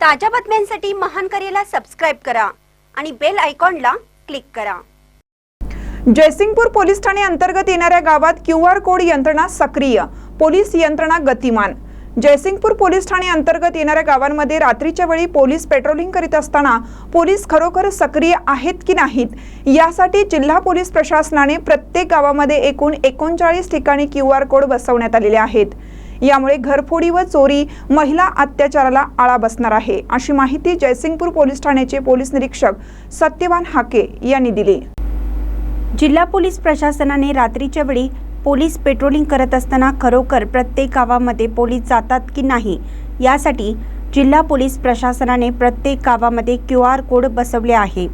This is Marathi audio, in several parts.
ताज्या बातम्यांसाठी महान करेला सबस्क्राईब करा आणि बेल आयकॉनला क्लिक करा. जयसिंगपूर पोलीस ठाणे अंतर्गत येणाऱ्या गावात क्यू आर कोड यंत्रणा सक्रिय. पोलीस यंत्रणा गतिमान. जयसिंगपूर पोलीस ठाणे अंतर्गत येणाऱ्या गावांमध्ये रात्रीच्या वेळी पोलीस पेट्रोलिंग करीत असताना पोलीस खरोखर सक्रिय आहेत की नाहीत यासाठी जिल्हा पोलीस प्रशासनाने प्रत्येक गावामध्ये एकूण एकोणचाळीस ठिकाणी क्यू आर कोड बसवण्यात आलेले आहेत. यामुळे घरफोडी व चोरी महिला अत्याचाराला आळा बसणार आहे. अशी माहिती जयसिंगपूर पोलीस ठाण्याचे पोलीस निरीक्षक सत्यवान हाके यांनी दिली. जिल्हा पोलीस प्रशासनाने रात्रीच्या वेळी पोलीस पेट्रोलिंग करत असताना खरोखर प्रत्येक गावामध्ये पोलीस जातात की नाही यासाठी जिल्हा पोलीस प्रशासनाने प्रत्येक गावामध्ये क्यू आर कोड बसवले आहे.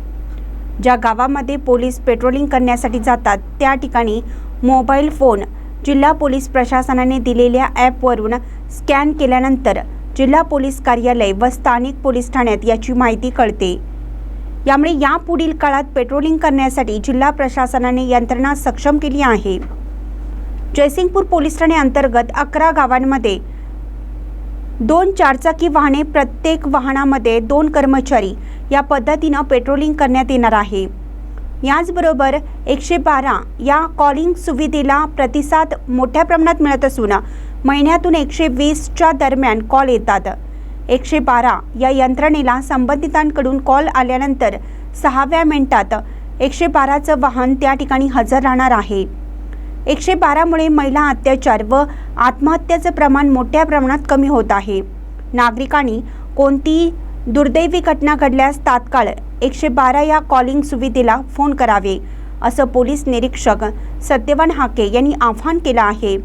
ज्या गावामध्ये पोलीस पेट्रोलिंग करण्यासाठी जातात त्या ठिकाणी मोबाईल फोन जिल्हा पोलीस प्रशासनाने दिलेल्या ॲपवरून स्कॅन केल्यानंतर जिल्हा पोलीस कार्यालय व स्थानिक पोलीस ठाण्यात याची माहिती कळते. यामुळे यापुढील काळात पेट्रोलिंग करण्यासाठी जिल्हा प्रशासनाने यंत्रणा सक्षम केली आहे. जयसिंगपूर पोलीस ठाणे अंतर्गत अकरा गावांमध्ये दोन चारचाकी वाहने प्रत्येक वाहनामध्ये दोन कर्मचारी या पद्धतीनं पेट्रोलिंग करण्यात येणार आहे. याचबरोबर एकशे बारा या कॉलिंग सुविधेला प्रतिसाद मोठ्या प्रमाणात मिळत असून महिन्यातून एकशे वीसच्या दरम्यान कॉल येतात. एकशे बारा या यंत्रणेला संबंधितांकडून कॉल आल्यानंतर सहाव्या मिनिटात एकशे बाराचं वाहन त्या ठिकाणी हजर राहणार आहे. एकशे बारामुळे महिला अत्याचार व आत्महत्याचं प्रमाण मोठ्या प्रमाणात कमी होत आहे. नागरिकांनी कोणतीही दुर्दैवी घटना घडल्यास तात्काळ एकशे बारा या कॉलिंग सुविधेला फोन करावे असं पोलीस निरीक्षक सत्यवान हाके यांनी आव्हान केलं आहे.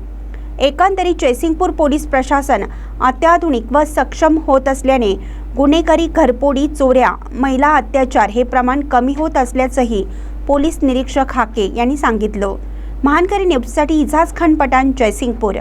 एकंदरीत जयसिंगपूर पोलीस प्रशासन अत्याधुनिक व सक्षम होत असल्याने गुन्हेगारी घरपोडी चोऱ्या महिला अत्याचार हे प्रमाण कमी होत असल्याचंही पोलीस निरीक्षक हाके यांनी सांगितलं. महानकरी न्यूजसाठी इजाज खान पठाण जयसिंगपूर.